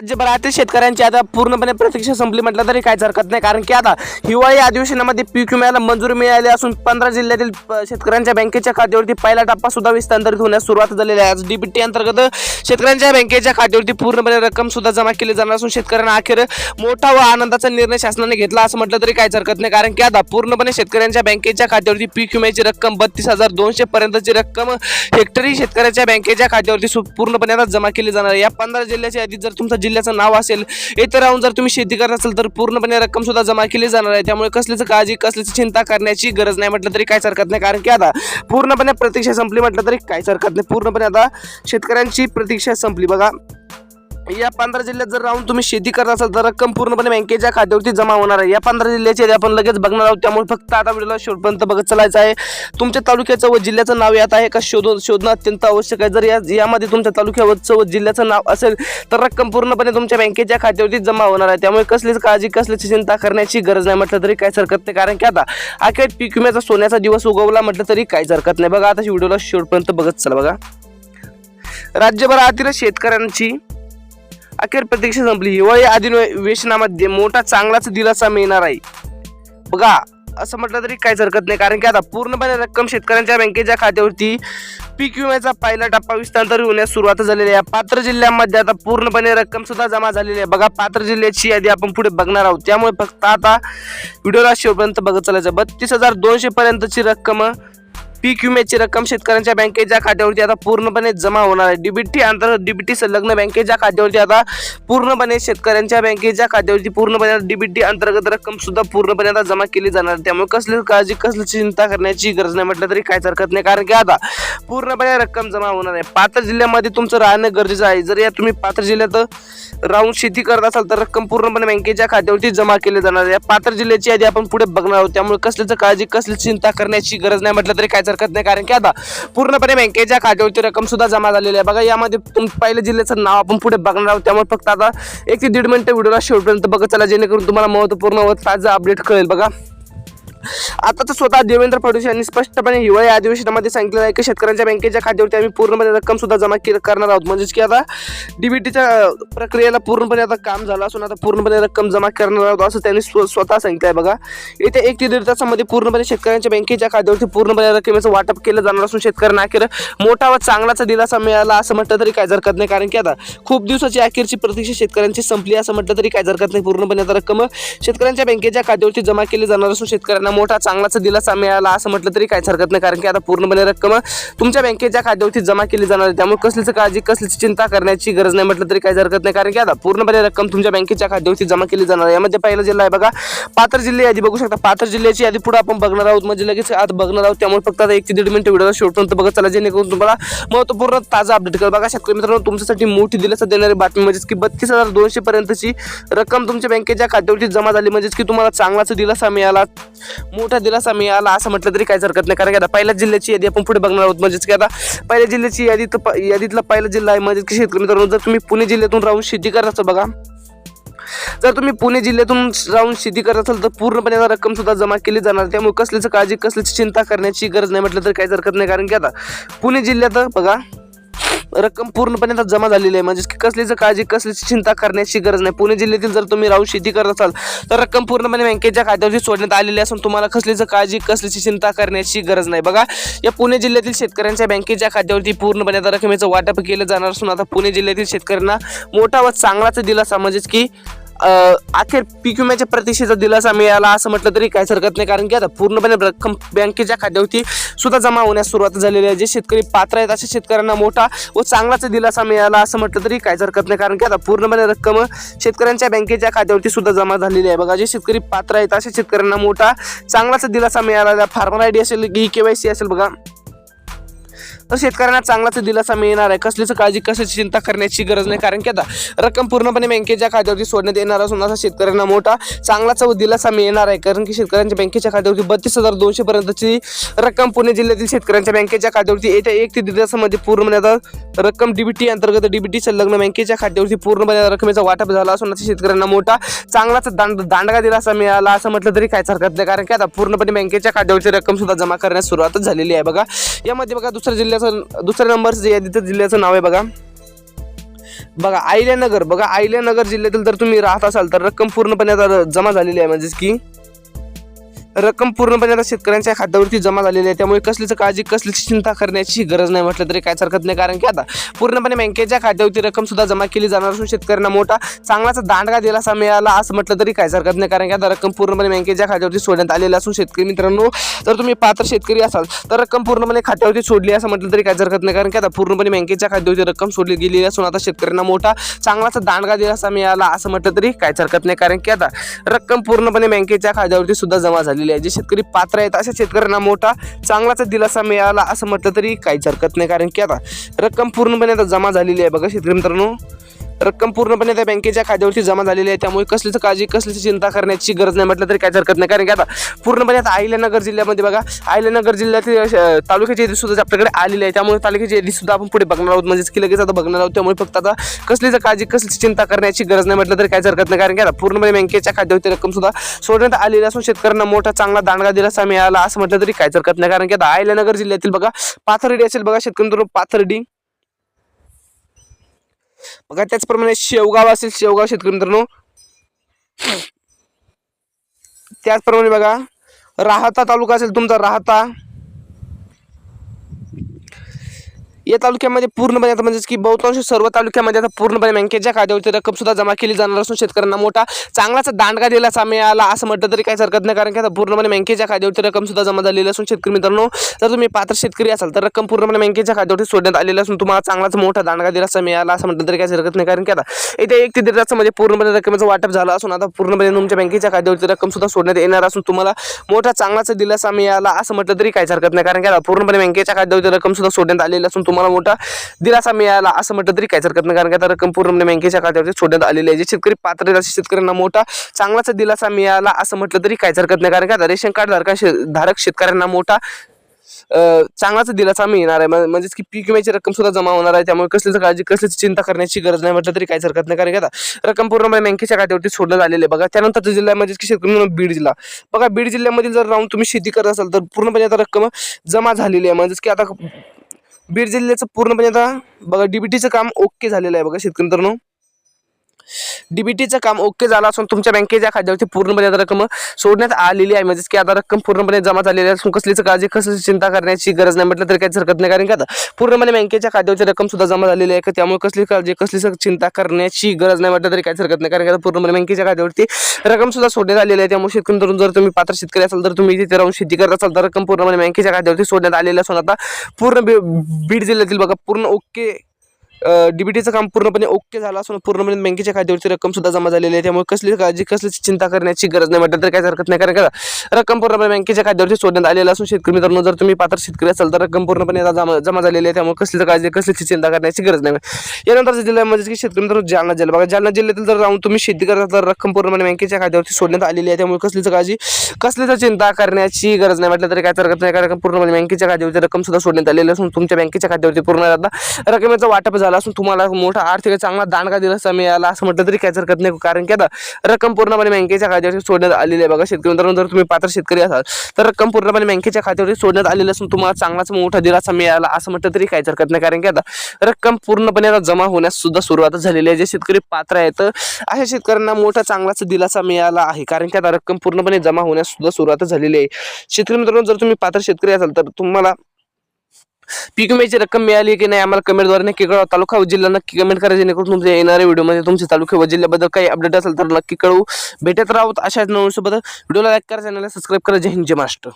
राज्यभरातील शेतकऱ्यांची आता पूर्णपणे प्रतीक्षा संपली म्हटलं तरी काहीच हरकत नाही. कारण की आता हिवाळी अधिवेशनामध्ये पीक विम्याला मंजुरी मिळाली असून पंधरा जिल्ह्यातील शेतकऱ्यांच्या बँकेच्या खात्यावरती पहिला टप्पा सुद्धा विस्तांतरित होण्यास सुरुवात झालेली आहे. आज डीबीटी अंतर्गत शेतकऱ्यांच्या बँकेच्या खात्यावरती पूर्णपणे रक्कम सुद्धा जमा केली जाणार असून शेतकऱ्यांना अखेर मोठा व आनंदाचा निर्णय शासनाने घेतला असं म्हटलं तरी काहीच हरकत नाही. कारण की आता पूर्णपणे शेतकऱ्यांच्या बँकेच्या खात्यावरती पीक विम्याची रक्कम बत्तीस हजार दोनशे पर्यंतची रक्कम हेक्टरी शेतकऱ्याच्या बँकेच्या खात्यावरती सु- पूर्णपणे आता जमा केली जाणार आहे. या पंधरा जिल्ह्याच्या यादीत जर तुमचा जिल्ह्याचं नाव असेल इतर राहून जर तुम्ही शेती करत असेल तर पूर्णपणे रक्कम सुद्धा जमा केली जाणार आहे. त्यामुळे कसलीच काळजी कसलीच चिंता करण्याची गरज नाही म्हटलं तरी काहीच हरकत नाही. कारण की आता पूर्णपणे प्रतीक्षा संपली म्हटलं तरी काहीच हरकत नाही. पूर्णपणे आता शेतकऱ्यांची प्रतीक्षा संपली. बघा या पंधरा जिल्ह्यात जर राहून तुम्ही शेती करत असाल तर रक्कम पूर्णपणे बँकेच्या खात्यावरती जमा होणार आहे. या पंधरा जिल्ह्याचे आपण लगेच बघणार आहोत. त्यामुळे फक्त आता व्हिडिओला शेवटपर्यंत बघत चालायचं आहे. तुमच्या तालुक्याचं व जिल्ह्याचं नाव यात आहे का? शोधून शोधणं अत्यंत आवश्यक आहे. जर या यामध्ये तुमच्या तालुक्यावरचं व जिल्ह्याचं नाव असेल तर रक्कम पूर्णपणे तुमच्या बँकेच्या खात्यावरती जमा होणार आहे. त्यामुळे कसलीच काळजी कसलीच चिंता करण्याची गरज नाही. म्हटलं तरी काहीच हरकत नाही. कारण की आता अखेर पीक विम्याचा सोन्याचा दिवस उगवला म्हटलं तरी काहीच हरकत नाही. बघा आता व्हिडिओला शेवटपर्यंत बघत चला बघा. राज्यभरातील शेतकऱ्यांची अखेर प्रतीक्षा संपली. हिवाळी अधिवेशनामध्ये मोठा चांगलाच दिलासा मिळणार आहे. बघा असं म्हटलं तरी काहीच हरकत नाही. कारण की आता पूर्णपणे रक्कम शेतकऱ्यांच्या बँकेच्या खात्यावरती पीक विम्याचा पहिला टप्पा विस्तांतर होण्यास सुरुवात झालेली आहे. पात्र जिल्ह्यामध्ये आता पूर्णपणे रक्कम सुद्धा जमा झालेली आहे. बघा पात्र जिल्ह्याची यादी आपण पुढे बघणार आहोत. त्यामुळे फक्त आता व्हिडिओला शेवटपर्यंत बघत चालायचं. बत्तीस हजार दोनशे पर्यंतची रक्कम पीक विम्याची रक्कम शेतकऱ्यांच्या बँकेच्या खात्यावरती आता पूर्णपणे जमा होणार आहे. डीबीटी अंतर्गत डीबीटी संलग्न बँकेच्या खात्यावरती आता पूर्णपणे शेतकऱ्यांच्या बँकेच्या खात्यावरती पूर्णपणे डीबीटी अंतर्गत रक्कम सुद्धा पूर्णपणे आता जमा केली जाणार त्यामुळे कसली काळजी कसली चिंता करण्याची गरज नाही म्हटलं तरी काहीच हरकत नाही. कारण की आता पूर्णपणे रक्कम जमा होणार आहे. पात्र जिल्ह्यामध्ये तुमचं राहणं गरजेचं आहे. जर या तुम्ही पात्र जिल्ह्यात राहून शेती करत असाल तर रक्कम पूर्णपणे बँकेच्या खात्यावरती जमा केली जाणार आहे. या पात्र जिल्ह्याची यादी आपण पुढे बघणार आहोत. त्यामुळे कसल्याचं काळजी कसली चिंता करण्याची गरज नाही म्हटलं तरी काहीच हरकत नाही. कारण की आता पूर्णपणे बँकेच्या खात्यावरती रक्कम सुद्धा जमा झालेली आहे. बघा यामध्ये तुम पहिल्या जिल्ह्याचं नाव आपण पुढे बघणार आहोत. त्यामुळे फक्त आता एक ते दीड मिनिटं व्हिडिओला शेवटपर्यंत बघत चला जेणेकरून तुम्हाला महत्त्वपूर्ण व ताजं अपडेट कळेल. बघा. आता तर स्वतः देवेंद्र फडणवीस यांनी स्पष्टपणे हिवाळी अधिवेशनामध्ये सांगितलेलं आहे की शेतकऱ्यांच्या बँकेच्या खात्यावरती आम्ही पूर्णपणे रक्कम सुद्धा जमा करणार आहोत. म्हणजेच की आता डीबीटीच्या प्रक्रियेला पूर्णपणे आता काम झालं असून आता पूर्णपणे रक्कम जमा करणार आहोत असं त्यांनी स्व- स्वतः सांगितलं आहे बघा. येत्या एक ते दीड तासामध्ये पूर्णपणे शेतकऱ्यांच्या बँकेच्या खात्यावरती पूर्णपणे रकमेचं वाटप केलं जाणार असून शेतकऱ्यांना अखेर मोठा व चांगलाचा दिलासा मिळाला असं म्हटलं तरी काय हरकत नाही. कारण की आता खूप दिवसाची अखेरची प्रतीक्षा शेतकऱ्यांची संपली असं म्हटलं तरी काय हरकत नाही. पूर्णपणे आता रक्कम शेतकऱ्यांच्या बँकेच्या खात्यावरती जमा केली जाणार असून शेतकऱ्यांना मोठा चांगलाचा दिलासा मिळाला असं म्हटलं तरी काहीच हरकत नाही. कारण की आता पूर्णपणे रक्कम तुमच्या बँकेच्या खात्यावरती जमा केली जाणार आहे त्यामुळे कसलीच काळजी कसलीच चिंता करण्याची गरज नाही म्हटलं तरी काहीच हरकत नाही. कारण की आता पूर्णपणे रक्कम तुमच्या बँकेच्या खात्यावरती जमा केली जाणार आहे यामध्ये पहिला जिल्हा आहे बघा. पात्र जिल्हे यादी बघू शकता. पात्र जिल्ह्याची यादी पुढे आपण बघणार आहोत. म्हणजे लगेच आता बघणार आहोत. त्यामुळे फक्त आता एक ते दीड मिनिट व्हिडिओ शेवटपर्यंत बघत चला. जेणेकरून तुम्हाला महत्त्वपूर्ण ताजा अपडेट करा बघा शेतकरी मित्रांनो तुमच्यासाठी मोठी दिलासा देणारी बातमी म्हणजेच की बत्तीस हजार दोनशे पर्यंतची रक्कम तुमच्या बँकेच्या खात्यावरती जमा झाली म्हणजेच की तुम्हाला चांगलाच दिलासा मिळाला. मोठा दिलासा मिळाला असं म्हटलं तरी काहीच हरकत नाही. कारण की आता पहिल्या जिल्ह्याची यादी आपण पुढे बघणार आहोत म्हणजेच की आता पहिल्या जिल्ह्याची यादी तर यादीतला पहिला जिल्हा आहे म्हणजे की शेतकरी मित्रांनो. जर तुम्ही पुणे जिल्ह्यातून राहून शेती करत बघा. जर तुम्ही पुणे जिल्ह्यातून राहून शेती करत असाल तर पूर्णपणे रक्कम सुद्धा जमा केली जाणार. त्यामुळे कसलीच काळजी कसलीच चिंता करण्याची गरज नाही म्हटलं तर काहीच हरकत नाही. कारण की आता पुणे जिल्ह्यात बघा रक्कम पूर्णपणे आता जमा झालेली आहे. म्हणजे की कसलीच काळजी कसलीच चिंता करण्याची गरज नाही. पुणे जिल्ह्यातील जर तुम्ही राहून शेती करत असाल तर रक्कम पूर्णपणे बँकेच्या खात्यावरती सोडण्यात आलेली असून तुम्हाला कसलीच काळजी कसलीची चिंता करण्याची गरज नाही. बघा या पुणे जिल्ह्यातील शेतकऱ्यांच्या बँकेच्या खात्यावरती पूर्णपणे आता रकमेचं वाटप केलं जाणार असून आता पुणे जिल्ह्यातील शेतकऱ्यांना मोठा व चांगलाच दिलासा म्हणजेच की अखेर पीक विम्याच्या प्रतीक्षेचा दिलासा मिळाला असं म्हटलं तरी काहीच हरकत नाही. कारण की आता पूर्णपणे रक्कम बँकेच्या खात्यावरती सुद्धा जमा होण्यास सुरुवात झालेली आहे. जे शेतकरी पात्र आहेत अशा शेतकऱ्यांना मोठा व चांगलाच दिलासा मिळाला असं म्हटलं तरी काहीच हरकत नाही. कारण की आता पूर्णपणे रक्कम शेतकऱ्यांच्या बँकेच्या खात्यावरती सुद्धा जमा झालेली आहे. बघा जे शेतकरी पात्र आहेत अशा शेतकऱ्यांना मोठा चांगलाच दिलासा मिळाला. फार्मर आय डी असेल की के वाय सी असेल बघा. तर शेतकऱ्यांना चांगलाच दिलासा मिळणार आहे. कसलीच काळजी कशाची चिंता करण्याची गरज नाही. कारण की आता रक्कम पूर्णपणे बँकेच्या खात्यावरती सोडण्यात येणार असून असा शेतकऱ्यांना मोठा चांगलाच दिलासा मिळणार आहे. कारण की शेतकऱ्यांच्या बँकेच्या खात्यावरती बत्तीस हजार दोनशे पर्यंतची रक्कम पुणे जिल्ह्यातील शेतकऱ्यांच्या बँकेच्या खात्यावरती येत्या एक ते दीड तासामध्ये पूर्णपणे आता रक्कम डीबीटी अंतर्गत डीबीटी संलग्न बँकेच्या खात्यावरती पूर्णपणे रकमेचा वाटप झाला असून आता शेतकऱ्यांना मोठा चांगलाच दांड दांडगा दिलासा मिळाला असं म्हटलं तरी काहीच हरकत नाही. कारण की आता पूर्णपणे बँकेच्या खात्यावरची रक्कम सुद्धा जमा करण्यास सुरुवातच झालेली आहे. बघा यामध्ये बघा दुसऱ्या जिल्ह्याचं दुसऱ्या नंबरचं जे यादीचं जिल्ह्याचं नाव आहे बघा. बघा आयल्यानगर बघा आयल्यानगर जिल्ह्यातील जर तुम्ही राहत असाल तर रक्कम पूर्णपणे आता जमा झालेली आहे. म्हणजेच की रक्कम पूर्णपणे आता शेतकऱ्यांच्या खात्यावरती जमा झालेली आहे. त्यामुळे कसलीच काळजी कसलीच चिंता करण्याची गरज नाही म्हटलं तरी काहीच हरकत नाही. कारण की आता पूर्णपणे बँकेच्या खात्यावरती रक्कम सुद्धा जमा केली जाणार असून शेतकऱ्यांना मोठा चांगलाच दांडगा दिलासा मिळाला असं म्हटलं तरी काहीच हरकत नाही. कारण की आता रक्कम पूर्णपणे बँकेच्या खात्यावरती सोडण्यात आलेली असून शेतकरी मित्रांनो जर तुम्ही पात्र शेतकरी असाल तर रक्कम पूर्णपणे खात्यावरती सोडली असं म्हटलं तरी काहीच हरकत नाही. कारण की आता पूर्णपणे बँकेच्या खात्यावरती रक्कम सोडली गेलेली असून आता शेतकऱ्यांना मोठा चांगलाच दांडगा दिलासा मिळाला असं म्हटलं तरी काहीच हरकत नाही. कारण की आता रक्कम पूर्णपणे बँकेच्या खात्यावरती सुद्धा जमा झालेली आहे. जे शेतकरी पात्र आहेत अशा शेतकऱ्यांना मोठा चांगलाच दिलासा मिळाला असं म्हटलं तरी काहीच हरकत नाही. कारण की आता रक्कम पूर्णपणे आता जमा झालेली आहे. बघा शेतकरी मित्रांनो रक्कम पूर्णपणे त्या बँकेच्या खात्यावरती जमा झालेली आहे. त्यामुळे कसलीच काळजी कसलीच चिंता करण्याची गरज नाही म्हटलं तरी काहीच हरकत नाही. कारण की आता पूर्णपणे आता अहिल्यानगर जिल्ह्यामध्ये बघा अहिल्यानगर जिल्ह्यातील तालुक्याची यादी सुद्धा आपल्याकडे आलेली आहे. त्यामुळे तालुक्याची यादी सुद्धा आपण पुढे बघणार आहोत. म्हणजेच की लगेच आता बघणार आहोत. त्यामुळे फक्त आता कसलीच काळजी कसलीच चिंता करण्याची गरज नाही म्हटलं तरी काहीच हरकत नाही. कारण की आता पूर्णपणे बँकेच्या खात्यावरती रक्कम सुद्धा सोडण्यात आलेली असून शेतकऱ्यांना मोठा चांगला दांडगा दिलासा मिळाला असं म्हटलं तरी काहीच हरकत नाही. कारण की आता अहिल्यानगर जिल्ह्यातील बघा पाथर्डी असेल बघा शेतकरी पाथर्डी. बघा त्याचप्रमाणे शेवगाव असेल शेवगाव शेतकरी मित्रांनो. त्याचप्रमाणे बघा राहता तालुका असेल तुमचा राहता. या तालुक्यामध्ये पूर्णपणे आता म्हणजेच की बहुतांश सर्व तालुक्यामध्ये आता पूर्णपणे बँकेच्या खात्यावरती रक्कम सुद्धा जमा केली जाणार असून शेतकऱ्यांना मोठा चांगलाच दांडगा दिलासा मिळाला असं म्हटलं तरी काहीच हरकत नाही कारण की आता पूर्णपणे बँकेच्या खात्यावरती रक्कम सुद्धा जमा झालेली असून शेतकरी मित्रांनो जर तुम्ही पात्र शेतकरी असाल तर रक्कम पूर्णपणे बँकेच्या खात्यावरती सोडण्यात आलेली असून तुम्हाला चांगलाच मोठा दांडगा दिलासा मिळाला असं म्हटलं तरी काहीच हरकत नाही कारण की आता येत्या एक ते दीड तासामध्ये म्हणजे पूर्णपणे रकमेचं वाटप झालं असून आता पूर्णपणे तुमच्या बँकेच्या खात्यावरती रक्कम सुद्धा सोडण्यात येणार असून तुम्हाला मोठा चांगलाच दिलासा मिळाला असं म्हटलं तरी काहीच हरकत नाही कारण की आता पूर्णपणे बँकेच्या खात्यावरती रक्कम सुद्धा सोडण्यात आलेली असून तुम्हाला मोठा दिलासा मिळाला असं म्हटलं तरी काहीच हरकत नाही. कारण की आता रक्कम पूर्णपणे बँकेच्या खात्यावरती सोडण्यात आलेली आहे. जे शेतकरी पात्र आहेत शेतकऱ्यांना मोठा चांगलाच दिलासा मिळाला असं म्हटलं तरी काहीच हरकत नाही. कारण की आता रेशन कार्ड धारका शे- धारक शेतकऱ्यांना मोठा चांगलाच दिलासा मिळणार आहे. म्हण- म्हणजेच की पीक विम्याची रक्कम सुद्धा जमा होणार आहे. त्यामुळे कसलीच काळजी कसलीच चिंता करण्याची गरज नाही म्हटलं तरी काहीच हरकत नाही. कारण की आता रक्कम पूर्णपणे बँकेच्या खात्यावरती सोडण्यात आलेले आहे. बघा त्यानंतर जिल्हा म्हणजेच की शेतकरी म्हणून बीड जिल्हा. बघा बीड जिल्ह्यामध्ये जर राहून तुम्ही शेती करत असाल तर पूर्णपणे आता रक्कम जमा झालेली आहे. म्हणजेच की आता बीड जिल्ह्याचं पूर्णपणे आता बघा डीबीटीचं काम ओके झालेलं आहे बघा शेतकरी मित्रांनो. डीबीटीचं काम ओके झालं असून तुमच्या बँकेच्या खात्यावरती पूर्णपणे आता रक्कम सोडण्यात आलेली आहे. म्हणजेच की आता रक्कम पूर्णपणे जमा झालेली आहे. असून कसलीच काळजी कसली चिंता करण्याची गरज नाही म्हटलं तरी काहीच हरकत नाही. कारण की आता पूर्णपणे बँकेच्या खात्यावरची रक्कम सुद्धा जमा झालेली आहे. त्यामुळे कसली काळजी कसलीच चिंता करण्याची गरज नाही म्हटलं तरी काहीच हरकत नाही. कारण की आता पूर्णपणे बँकेच्या खात्यावरती रक्कम सुद्धा सोडण्यात आलेली आहे. त्यामुळे शेतकरी मित्रांनो, जर तुम्ही पात्र शेतकरी असाल तर तुम्ही तिथे राहून शेती करत असाल तर रक्कम पूर्णपणे बँकेच्या खात्यावरती सोडण्यात आलेली असून आता पूर्ण बी- बीड जिल्ह्यातील बघा पूर्ण ओके डीबीटीचं काम पूर्णपणे ओके झालं असून पूर्णपणे बँकेच्या खात्यावरची रक्कम सुद्धा जमा झालेली आहे. त्यामुळे कसली काळजी कसलीच चिंता करण्याची गरज नाही. म्हटलं तर काही हरकत नाही. कारण का रक्कम पूर्णपणे बँकेच्या खात्यावरती सोडण्यात आलेलं असून शेतकरी मित्रांनो जर तुम्ही पात्र शेतकरी असाल तर रक्कम पूर्णपणे आता जमा जमा झालेली आहे. त्यामुळे कसली काळजी कसली चिंता करण्याची गरज नाही. यानंतर जिल्ह्यामध्ये की शेतकरी मित्रांनो जालना जिल्हा. बघा जालना जिल्ह्यातील जर राहून तुम्ही शेती करत असाल तर रक्कम पूर्णपणे बँकेच्या खात्यावरती सोडण्यात आलेली आहे. त्यामुळे कसलीच काळजी कसलीच चिंता करण्याची गरज नाही. म्हटलं तरी काय हरकत नाही. कारण पूर्णपणे बँकेच्या खात्यावरती रक्कम सुद्धा सोडण्यात आलेली असून तुमच्या बँकेच्या खात्यावरती पूर्ण आता रकमेचं वाटप झालं. असून तुम्हाला मोठा आर्थिक चांगला दांडगा दिलासा मिळाला असं म्हटलं तरी काहीच हरकत नाही. कारण की आता रक्कम पूर्णपणे बँकेच्या खात्यावरती सोडण्यात आलेली आहे. बघा शेतकरी मित्रांनो जर तुम्ही पात्र शेतकरी असाल तर रक्कम पूर्णपणे बँकेच्या खात्यावरती सोडण्यात आलेली असून तुम्हाला चांगलाच मोठा दिलासा मिळाला असं म्हटलं तरी काहीच हरकत नाही. कारण की आता रक्कम पूर्णपणे आता जमा होण्यास सुद्धा सुरुवात झालेली आहे. जे शेतकरी पात्र आहेत अशा शेतकऱ्यांना मोठा चांगलाच दिलासा मिळाला आहे. कारण की आता रक्कम पूर्णपणे जमा होण्यास सुद्धा सुरुवात झालेली आहे. शेतकरी मित्रांनो जर तुम्ही पात्र शेतकरी असाल तर तुम्हाला पीक विम्याची रक्कम मिळाली की नाही आम्हाला कमेंटद्वारे नक्की कळवा. तालुका व जिल्हा नक्की कमेंट करा जेणेकरून तुमच्या येणाऱ्या व्हिडिओमध्ये तुमच्या तालुका व जिल्ह्याबद्दल काही अपडेट असेल तर नक्की कळवू. भेटत राहू अशाच नवीन सोबत. व्हिडिओला लाईक करा चॅनलला सबस्क्राईब करा. जय हिंद जय महाराष्ट्र.